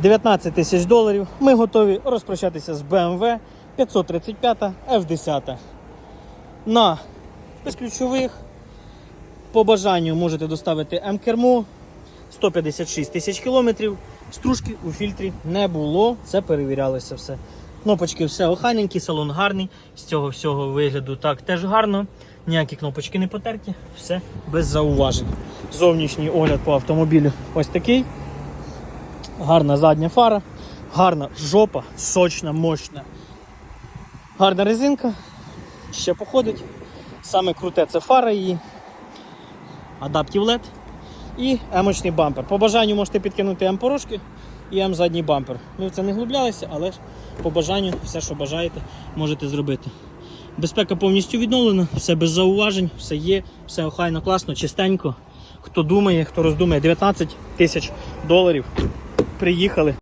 19 тисяч доларів. Ми готові розпрощатися з BMW 535 F10. На безключових. По бажанню можете доставити М-кермо 156 тисяч кілометрів. Стружки у фільтрі не було. Це перевірялося все. Кнопочки все охайненькі, салон гарний. З цього всього вигляду так теж гарно. Ніякі кнопочки не потерті, все без зауважень. Зовнішній огляд по автомобілю ось такий. Гарна задня фара, гарна жопа, сочна, мощна. Гарна резинка. Ще походить. Саме круте це фара її. Адаптів LED і емочний бампер. По бажанню можете підкинути М-порошки і М-задній бампер. Ми в це не глублялися, але ж по бажанню все, що бажаєте, можете зробити. Безпека повністю відновлена, все без зауважень, все є, все охайно, класно, чистенько. Хто думає, хто роздумає, 19 тисяч доларів. Приїхали.